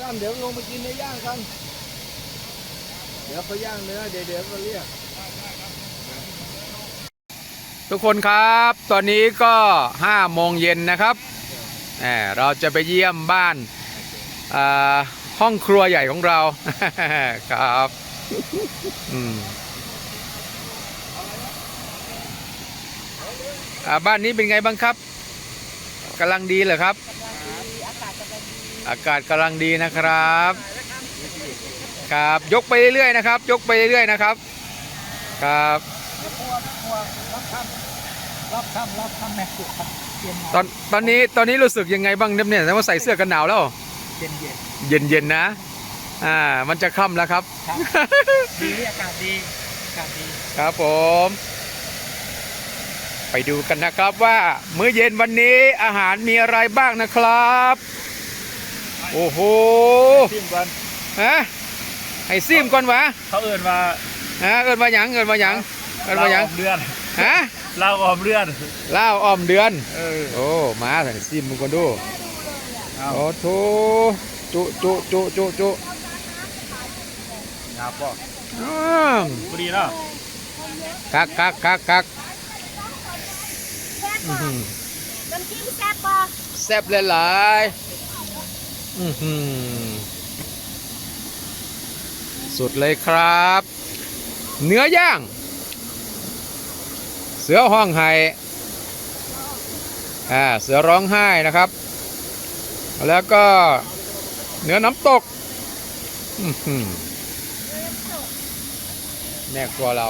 กันเดี๋ยวลงไปกินเนื้อย่างกัน เดี๋ยวเขาย่างเนื้อเดี๋ยวเดี๋ยวมาเรียก ทุกคนครับ ตอนนี้ก็5โมงเย็นนะครับแหมเราจะไปเยี่ยมบ้านอ่าห้องครัวใหญ่ของเรา ครับอืมอ่าบ้านนี้เป็นไงบ้างครับกำลังดีเหรอครับ อากาศกำลังดีนะครับ ครับ ยกไปเรื่อยๆนะครับ ยกไปเรื่อยๆนะครับ ครับรับคำรับคำแม่ครับเย็นตอนตอนนี้ตอนนี้รู้สึกยังไงบ้างเนี่ยแต่ว่าใส่เสื้อกันหนาวแล้ว เย็นเย็นเย็นเย็นนะ อ่า มันจะค่ำแล้วครับ ดีอากาศดี อากาศดี ครับผม ไปดูกันนะครับว่า มื้อเย็นวันนี้อาหารมีอะไรบ้างนะครับ โอ้โหชิมกันฮะให้ซิมก่อนวะเขาเอื่นว่าฮะเอินมาหยังเอินมาหยังเอินมาหยังเดือนฮะลาวออมเดือนล่าวอ้อมเดือนเออโอ้มาใส่ซิมมึงก่อนดูเอาโอ้โถจุจุจุจุจุงาบป่ะอ้าวพอดีเนาะคักคักคักคักอื้อหือน้ำจิ้มแซ่บปะแซ่บหลายๆอื้อหือ สุดเลยครับ เนื้อย่าง เสือห้องไห้อ่าเสือร้องไห้นะครับ แล้วก็เนื้อน้ำตกอื้อหือแม่ครัวเรา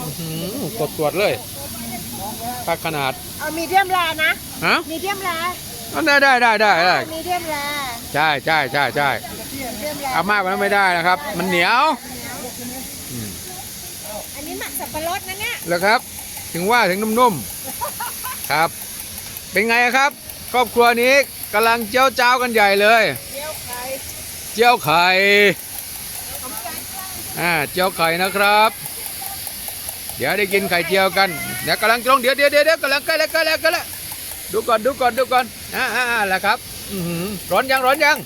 อื้อหือกดตรวจเลยปักขนาด เอามีเดียมแรนะ ฮะ มีเดียมแรอ๋อ ได้ได้ได้ได้ได้มีเดียมแรใช่ใช่ใช่ใช่มีเดียมแรเอามากกว่านั้นไม่ได้นะครับ มันเหนียวอันนี้หมักสับปะรดนะเนี่ยแล้วครับ ถึงว่าถึงนุ่มๆครับ เป็นไงครับ ครอบครัวนี้กำลังเจียวจ้าวกันใหญ่เลย เจียวไข่เจียวไข่อ่าเจียวไข่นะครับ เดี๋ยวได้กินไข่เจียวกันเดี๋ยวกำลังตรงเดี๋ยวเดี๋ยวเดี๋ยวเดี๋ยวกำลังใกล้แล้วใกล้แล้วใกล้แล้ว ดูก่อนดูก่อนดูก่อนอ่าอ่าอ่าแล้วครับอื้อหือร้อนยังร้อนยัง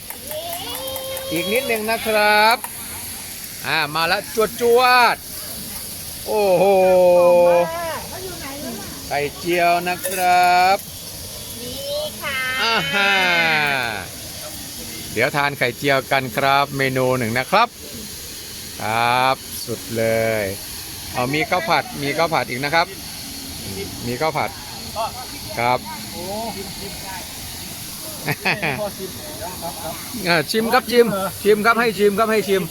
อีกนิดหนึ่งนะครับอ่ามาแล้วจวดจวดโอ้โหเขาอยู่ไหนรู้ไหมไข่เจียวนะครับนี่ค่ะอ่าฮะเดี๋ยวทานไข่เจียวกันครับ เมนูหนึ่งนะครับ ครับสุดเลยเอามีข้าวผัดมีข้าวผัดอีกนะครับ มีข้าวผัด ครับ โอ้ชิมชิมพอชิมครับครับเออชิมครับชิม ชิมครับให้ชิมครับให้ชิม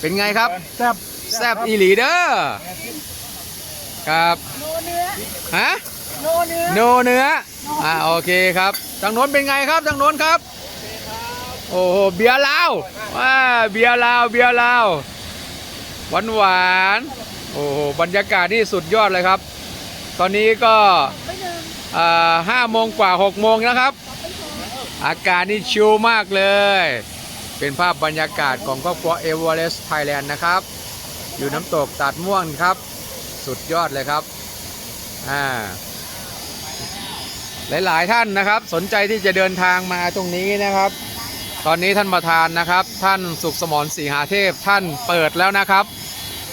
เป็นไงครับ แซ่บแซบอีหลีเด้อครับ โนเนื้อฮะโนเนื้อโนเนื้ออ่าโอเคครับทางโน้นเป็นไงครับทางโน้นครับ โอ้โหเบียร์ลาวว้าเบียร์ลาวเบียร์ลาวหวานหวานๆโอ้โหบรรยากาศนี่สุดยอดเลยครับ ตอนนี้ก็ห้าโมงกว่าหกโมงนะครับ อากาศนี่ชิลมากเลย เป็นภาพบรรยากาศของครอบครัวเอเวอเรสต์ไทยแลนด์นะครับ อยู่น้ำตกตัดม่วงครับ สุดยอดเลยครับอ่าหลาย ๆ ท่านนะครับ สนใจที่จะเดินทางมาตรงนี้นะครับ ตอนนี้ท่านประธานนะครับ ท่านสุขสมรศรีหาเทพท่านเปิดแล้วนะครับ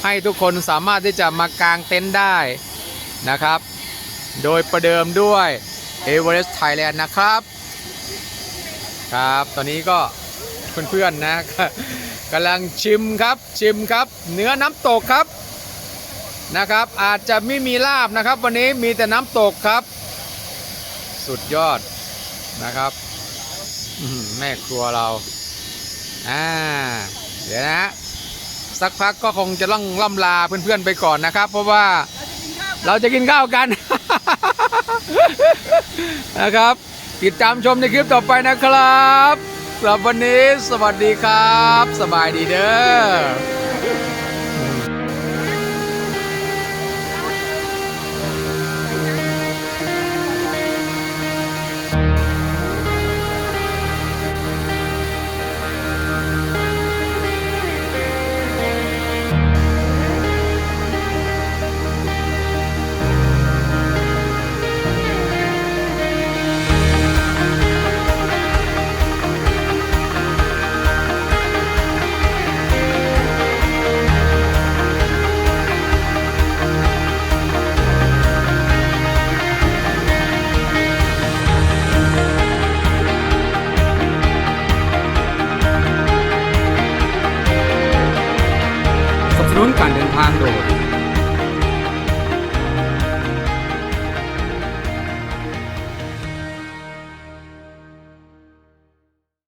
ให้ทุกคนสามารถที่จะมากางเต็นท์ได้ นะครับ โดยประเดิมด้วย e v e r e s t Thailand นะครับ ครับ ตอนนี้ก็เพื่อนๆนะกำลังชิมครับชิมครับ เนื้อน้ำตกครับนะครับ อาจจะไม่มีลาบนะครับ วันนี้มีแต่น้ำตกครับ สุดยอดนะครับแม่ครัวเราอ่าเดี๋ยวนะสักพักก็คงจะต้องล่ำลาเพื่อนๆไปก่อนนะครับ เพราะว่า เราจะกินข้าวกัน นะครับ ติดตามชมในคลิปต่อไปนะครับสำหรับวันนี้สวัสดีครับ สบายดีเด้อ เดินทางโดย